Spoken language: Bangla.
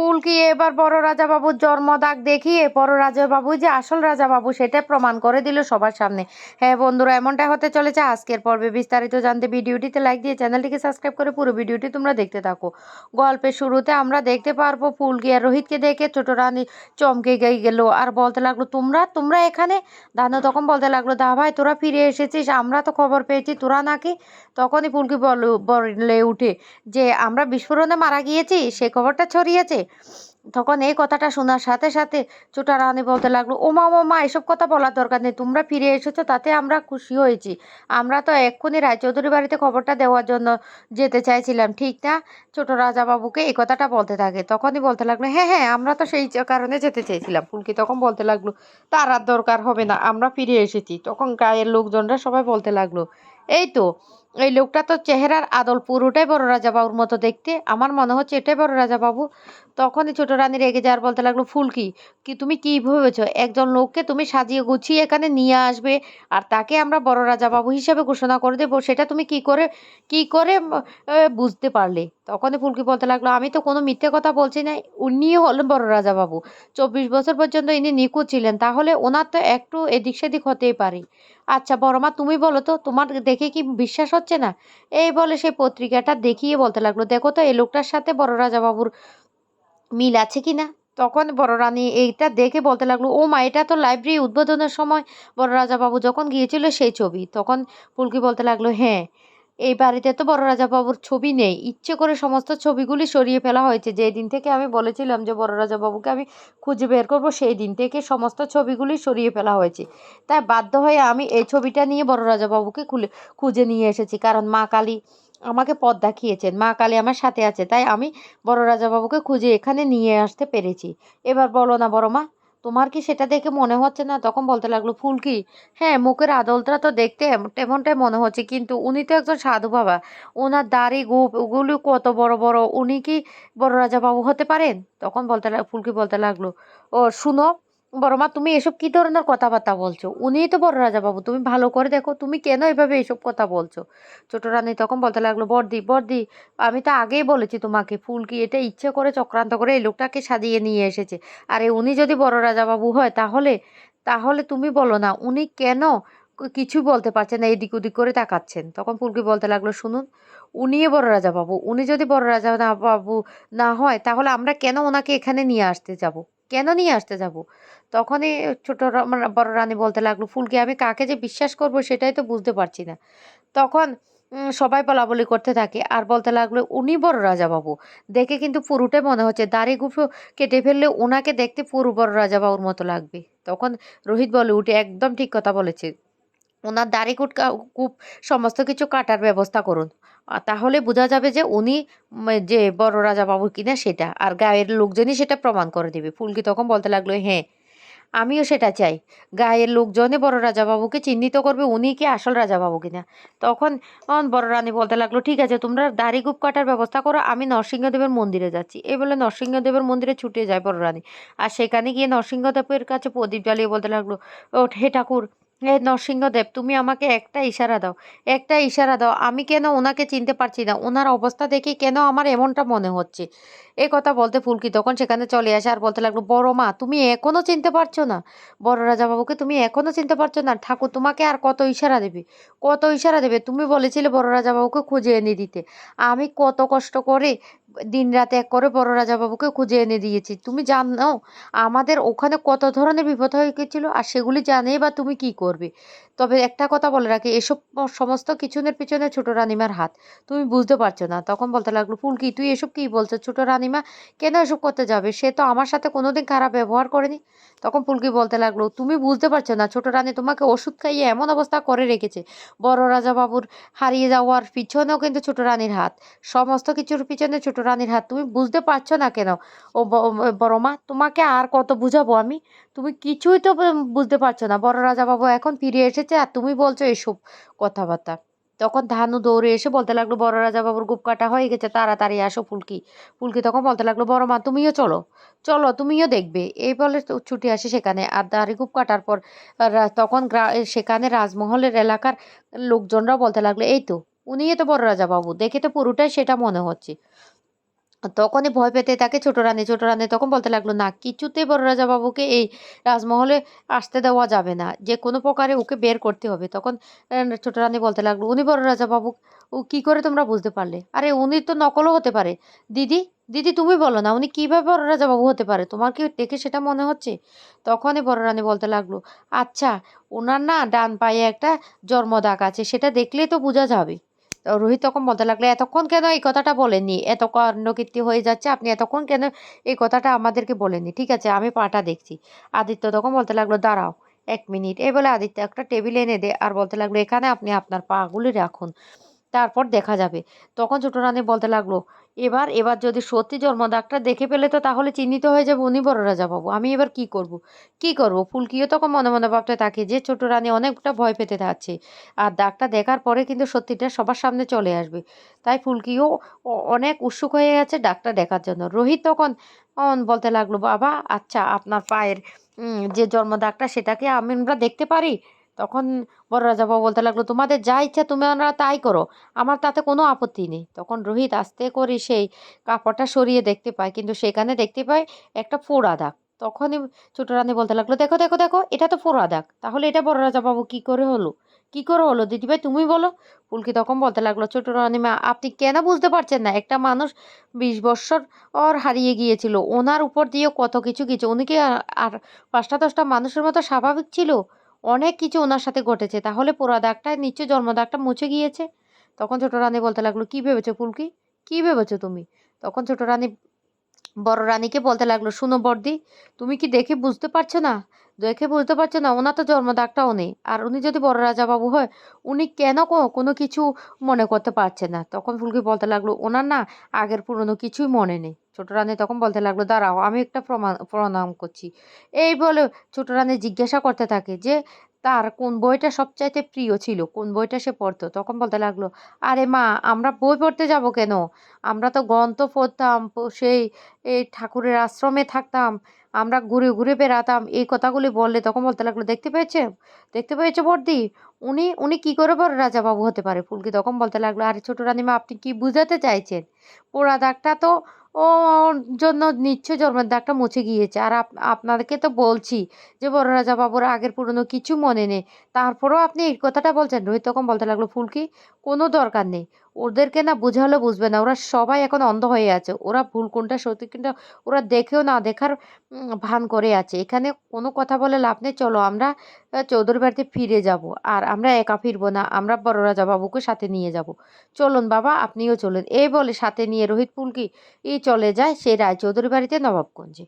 ফুলকি এবার বড় রাজা বাবুর জন্মদাগ দেখিয়ে, বড় রাজা বাবু যে আসল রাজা বাবু সেটা প্রমাণ করে দিল সবার সামনে। হ্যাঁ বন্ধুরা, এমনটা হতে চলেছে। আজকের পর্বে বিস্তারিত জানতে ভিডিওটিতে লাইক দিয়ে চ্যানেলটিকে সাবস্ক্রাইব করে পুরো ভিডিওটি তোমরা দেখতে থাকো। গল্পের শুরুতে আমরা দেখতে পারব ফুলকি আর রোহিতকে দেখে ছোট রানী চমকে গিয়ে গেল। আর বলতে লাগল, তোমরা তোমরা এখানে? দানু তখন বলতে লাগল, দা ভাই, তোরা ফিরে এসেছিস, আমরা তো খবর পেয়েছি, তোরা নাকি? তখনই ফুলকি বলে উঠে যে, আমরা বিস্ফোরণে মারা গিয়েছি, সে খবরটা ছড়িয়েছে? তখন এই কথাটা শোনার সাথে সাথে ছোটা রানী বলতে লাগল, ও মা ও মা, এসব কথা বলার দরকার নেই, তোমরা ফিরে এসেছ, তাতে আমরা খুশি হয়েছি। আমরা তো এক্ষুনি রায়চৌধুরী বাড়িতে খবরটা দেওয়ার জন্য যেতে চাইছিলাম, ঠিক না? ছোট রাজা বাবুকে এই কথাটা বলতে থাকে। তখনই বলতে লাগল হ্যাঁ হ্যাঁ আমরা তো সেই কারণে যেতে চেয়েছিলাম ফুলকি তখন বলতে লাগল, তার আর দরকার হবে না, আমরা ফিরে এসেছি। তখন গায়ের লোকজনরা সবাই বলতে লাগল, এই তো, এই লোকটা তো চেহারার আদল পুরোটাই বড় রাজা বাবুর মতো দেখতে। আমার মনে হচ্ছে এটাই বড় রাজা বাবু তখনই ছোট রানী রেগে যাওয়ার বলতে লাগল ফুলকি কি? তুমি কি ভেবেছো? একজন লোককে তুমি সাজিয়ে গুছিয়ে এখানে নিয়ে আসবে? আর তাকে আমরা বড় রাজা বাবু হিসেবে ঘোষণা করে দেবো, সেটা তুমি কি করে কি করে বুঝতে পারলে? তখনই ফুলকি বলতে লাগল, আমি তো কোনো মিথ্যে কথা বলছি না, উনিও হলেন বড় রাজা বাবু চব্বিশ বছর পর্যন্ত ইনি নিখোঁজ ছিলেন, তাহলে ওনার তো একটু এদিক সেদিক হতেই পারে। আচ্ছা বড় মা, তুমি বলো তো, তোমার দেখে কি বিশ্বাস হচ্ছে না? এই বলে সেই পত্রিকাটা দেখিয়ে বলতে লাগল, দেখো তো, এই লোকটার সাথে বড় রাজা বাবুর মিল আছে কি না তখন বড় রানী এইটা দেখে বলতে লাগল, ও মা, এটা তো লাইব্রেরি উদ্বোধনের সময়। বড় রাজা বাবু যখন গিয়েছিল সেই ছবি, তখন পুলকি বলতে লাগল হ্যাঁ এই বাড়িতে তো বড় রাজা বাবুর ছবি নেই। ইচ্ছে করে সমস্ত ছবিগুলি সরিয়ে ফেলা হয়েছে। যে দিন থেকে আমি বলেছিলাম যে বড় রাজা বাবুকে আমি খুঁজে বের করব সেই দিন থেকে সমস্ত ছবিগুলি সরিয়ে ফেলা হয়েছে। তাই বাধ্য হয়ে আমি এই ছবিটা নিয়ে বড় রাজা বাবুকে খুলে, খুঁজে নিয়ে এসেছি। কারণ মা কালী আমাকে পথ দেখিয়েছেন। মা কালী আমার সাথে আছে, তাই আমি বড় রাজা বাবুকে খুঁজে এখানে নিয়ে আসতে পেরেছি। এবার বলো না বড় মা, তোমার কি সেটা দেখে মনে হচ্ছে না? তখন বলতে লাগল ফুলকি হ্যাঁ মুখের আদলটা তো দেখতে তেমনটাই মনে হচ্ছে, কিন্তু উনি তো একজন সাধু বাবা। ওনার দাড়ি, গোপ, ওগুলো কত বড় বড়, উনি কি বড় রাজা বাবু হতে পারেন? তখন বলতে ফুলকি বলতে লাগল, ও, শুনো বড় মা, তুমি এসব কি ধরনের কথাবার্তা বলছো? উনিই তো বড় রাজা বাবু তুমি ভালো করে দেখো, তুমি কেন এভাবে এসব কথা বলছো? ছোট রানী তখন বলতে লাগল বর্দি বর্দি আমি তো আগেই বলেছি তোমাকে ফুলকি এটা ইচ্ছে করে চক্রান্ত করে এই লোকটাকে সাজিয়ে নিয়ে এসেছে। আরে উনি যদি বড় রাজা বাবু হয় তাহলে তাহলে তুমি বলো না, উনি কেন ক- কিছু বলতে পারছেন না, এদিক ওদিক করে তাকাচ্ছেন। তখন ফুলকি বলতে লাগল, শুনুন, উনিই বড় রাজা বাবু উনি যদি বড় রাজা না বাবু না হয় তাহলে আমরা কেন ওনাকে এখানে নিয়ে আসতে যাব? কেন নিয়ে আসতে যাব? তখনই ছোট মানে বড় রানী বলতে লাগল, ফুলকে, আমি কাকে যে বিশ্বাস করব সেটাই তো বুঝতে পারছি না। তখন সবাই বলাবলি করতে থাকে আর বলতে লাগল, উনি বড় রাজা বাবু দেখে কিন্তু পুরোটাই মনে হচ্ছে, দাড়ি গুফো কেটে ফেললে ওনাকে দেখতে পুরু বড় রাজা বাবুর মতো লাগবে। তখন রোহিত বলে, উঠে একদম ঠিক কথা বলেছে। ওনার দাড়ি কুট কূপ সমস্ত কিছু কাটার ব্যবস্থা করুন। তাহলে বোঝা যাবে যে উনি যে বড় রাজা বাবু কিনা সেটা। আর গায়ের লোকজনই সেটা প্রমাণ করে দেবে। ফুলকি তখন বলতে লাগল হ্যাঁ আমিও সেটা চাই। গায়ের লোকজনই বড় রাজাবাবুকে চিহ্নিত করবে, উনি কি আসল রাজাবাবু কিনা? তখন বড় রানী বলতে লাগল, ঠিক আছে, তোমরা দাড়ি গুপ কাটার ব্যবস্থা করো, আমি নরসিংহদেবের মন্দিরে যাচ্ছি। এই বলে নরসিংহদেবের মন্দিরে ছুটে যায় বড় রানী। আর সেখানে গিয়ে নরসিংহদেবের কাছে প্রদীপ জ্বালিয়ে বলতে লাগল ও হে ঠাকুর হে নরসিংহদেব, তুমি আমাকে একটা ইশারা দাও, একটা ইশারা দাও। আমি কেন ওনাকে চিনতে পারছি না? ওনার অবস্থা দেখে কেন আমার এমনটা মনে হচ্ছে? এ কথা বলতে ফুলকি তখন সেখানে চলে আসে আর বলতে লাগল, বড় মা, তুমি এখনও চিনতে পারছ না? বড় রাজা বাবুকে তুমি এখনও চিনতে পারছ না? ঠাকুর তোমাকে আর কত ইশারা দেবে? কত ইশারা দেবে? তুমি বলেছিলে বড় রাজা বাবুকে খুঁজে এনে দিতে। আমি কত কষ্ট করে দিন রাত এক করে বড় রাজা বাবুকে খুঁজে এনে দিয়েছি। তুমি জানো, আমাদের ওখানে কত ধরনের বিপদ হয়ে গেছিল আর সেগুলি জানে বা তুমি কি করবে। তবে একটা কথা বলে রাখি, এসব সমস্ত কিছুনের পিছনে ছোট রানিমার হাত। তুমি বুঝতে পারছ না, তখন বলতে লাগল, ফুলকি, তুই এসব কি বলছো? ছোট রানিমা কেন এসব করতে যাবে? সে তো আমার সাথে কোনোদিন খারাপ ব্যবহার করেনি। তখন ফুলকি বলতে লাগল, তুমি বুঝতে পারছ না, ছোট রানী তোমাকে ওষুধ খাইয়ে এমন অবস্থা করে রেখেছে। বড় রাজা বাবুর হারিয়ে যাওয়ার পিছনেও কিন্তু ছোট রানীর হাত। সমস্ত কিছুর পিছনে ছোট রানীর হাত, তুমি বুঝতে পারছ না কেন? ও বড় মা, তোমাকে আর কত বুঝাবো আমি? তুমি কিছুই তো বুঝতে পারছ না। বড় রাজা বাবু এখন ফিরে এসেছে আর তুমি বলছো এসব কথাবার্তা। তখন ধানু দৌড়ে এসে বলতে লাগল, বড় রাজা বাবুর গুপ কাটা হয়ে গেছে, তাড়াতাড়ি আসো ফুলকি। ফুলকি তখন বলতে লাগল, বড় মা, তুমিও চলো চলো, তুমিও দেখবে। এই বলে ছুটে আসে সেখানে। আর দাড়িগুপ কাটার পর তখন সেখানে রাজমহলের এলাকার লোকজনরা বলতে লাগল, এই তো, উনিই তো বড় রাজা বাবু, দেখে তো পুরোটাই সেটা মনে হচ্ছে। তখনই ভয় পেতে থাকে ছোট রানী। ছোট রানী তখন বলতে লাগল, না, কিছুতেই বড় রাজা বাবুকে এই রাজমহলে আসতে দেওয়া যাবে না। যে কোনো প্রকারে ওকে বের করতে হবে। তখন ছোট রানী বলতে লাগল, উনি বড় রাজা বাবু ও কি করে তোমরা বুঝতে পারলে? আরে, উনি তো নকলও হতে পারে। দিদি দিদি তুমি বলো না, উনি কীভাবে বড় রাজা বাবু হতে পারে? তোমার কি দেখে সেটা মনে হচ্ছে? তখনই বড় রানী বলতে লাগল আচ্ছা ওনার না ডান পায়ে একটা জন্মদাগ আছে, সেটা দেখলেই তো বোঝা যাবে। রোহিত তখন বলতে লাগল, এতক্ষণ কেন এই কথাটা বলেনি এত কর্ণকীর্তি হয়ে যাচ্ছে, আপনি এতক্ষণ কেন এই কথাটা আমাদেরকে বলেনি ঠিক আছে, আমি পাটা দেখছি। আদিত্য তখন বলতে লাগল, দাঁড়াও এক মিনিট। এ বলে আদিত্য একটা টেবিল এনে দে, আর বলতে লাগল, এখানে আপনি আপনার পাগুলি রাখুন। তারপর দেখা যাবে। তখন ছোটো রানী বলতে লাগল, এবার এবার যদি সত্যি জন্ম জন্মদাগটা দেখে পেলে তো তাহলে চিহ্নিত হয়ে যাবে উনি বড় রাজা বাবু আমি এবার কি করব? কি করব? ফুলকিও তখন মনে মনে ভাবতে থাকে যে, ছোট রানী অনেকটা ভয় পেতে থাকছে আর দাগটা দেখার পরে কিন্তু সত্যিটা সবার সামনে চলে আসবে। তাই ফুলকিও অনেক উৎসুক হয়ে গেছে ডাক্তার দেখার জন্য। রোহিত তখন বলতে লাগল, বাবা আচ্ছা আপনার পায়ের যে জন্মদাগটা সেটাকে আমি আমরা দেখতে পারি? তখন বড় রাজা বাবু বলতে লাগল, তোমাদের যা ইচ্ছা তুমি আমরা তাই করো। আমার তাতে কোনো আপত্তি নেই। তখন রোহিত আস্তে করে সেই কাপড়টা সরিয়ে দেখতে পায়, কিন্তু সেখানে দেখতে পায় একটা ফোড়া দাগ তখনই ছোটো রানী বলতে লাগল, দেখো দেখো দেখো, এটা তো ফোড়া দাগ তাহলে এটা বড় রাজা বাবু কি করে হলো? কি করে হলো? দিদিভাই, তুমি বলো। ফুলকি তখন বলতে লাগল, ছোটো ছোট রানীমা আপনি কেন বুঝতে পারছেন না? একটা মানুষ বিশ বৎসর ওর হারিয়ে গিয়েছিল। ওনার উপর দিয়ে কত কিছু কিছু উনি কি আর পাঁচটা দশটা মানুষের মতো স্বাভাবিক ছিল? অনেক কিছু ওনার সাথে ঘটেছে। তাহলে পোড়া দাগটা নিশ্চয় জন্মদাগটা মুছে গিয়েছে। তখন ছোট রানী বলতে লাগল, কী ভেবেছো ফুলকি? কী ভেবেছো তুমি? তখন ছোট রানী বড় রানীকে বলতে লাগল, শুনো বর্দি তুমি কি দেখে বুঝতে পারছ না? দেখে বুঝতে পারছ না, ওনার তো জন্মদাগটাও নেই। আর উনি যদি বড় রাজা বাবু হয়, উনি কেন কোনো কিছু মনে করতে পারছে না? তখন ফুলকি বলতে লাগল, ওনার না আগের পুরনো কিছুই মনে নেই। ছোট রানী তখন বলতে লাগল, দাঁড়াও, আমি একটা প্রমাণ প্রণাম করছি। এই বলে ছোট রানী জিজ্ঞাসা করতে থাকে যে তার কোন বইটা সবচাইতে প্রিয় ছিল? কোন বইটা সে পড়তো? তখন বলতে লাগল, আরে মা, আমরা বই পড়তে যাব কেন? আমরা তো গ্রন্থ পড়তাম সেই, এই ঠাকুরের আশ্রমে থাকতাম, আমরা ঘুরে ঘুরে বেড়াতাম, এই কথাগুলি বললে তখন বলতে লাগল, দেখতে পেয়েছে? দেখতে পেয়েছে বর্দি উনি উনি কি করে বড় রাজা বাবু হতে পারে? ফুলকি তখন বলতে লাগল, আরে ছোট রানীমা, আপনি কি বুঝাতে চাইছেন? পোড়া দাগটা তো ওর জন্য নিশ্চয় জন্মের দাগটা মুছে গিয়েছে। আর আপ- আপনাদেরকে তো বলছি যে, বড় রাজা বাবুর আগের পুরনো কিছু মনে নেই। তারপরেও আপনি এই কথাটা বলছেন। রোহিত তখন বলতে লাগল, ফুলকি, কোনো দরকার নেই। ওদেরকে না বোঝালে বুঝবে না। ওরা সবাই এখন অন্ধ হয়ে আছে। ওরা ভুল কোনটা সত্যি কোনটা ওরা দেখেও না দেখার ভান করে আছে। এখানে কোনো কথা বলে লাভ নেই। চলো আমরা চৌধুরী বাড়িতে ফিরে যাব। আর আমরা একা ফিরবো না। আমরা বড় রাজা বাবুকে সাথে নিয়ে যাব। চলুন বাবা, আপনিও চলুন। এই বলে সাথে নিয়ে রোহিত পুলকি এই চলে যায়। সেই রায়চৌধুরী বাড়িতে নবাবগঞ্জে।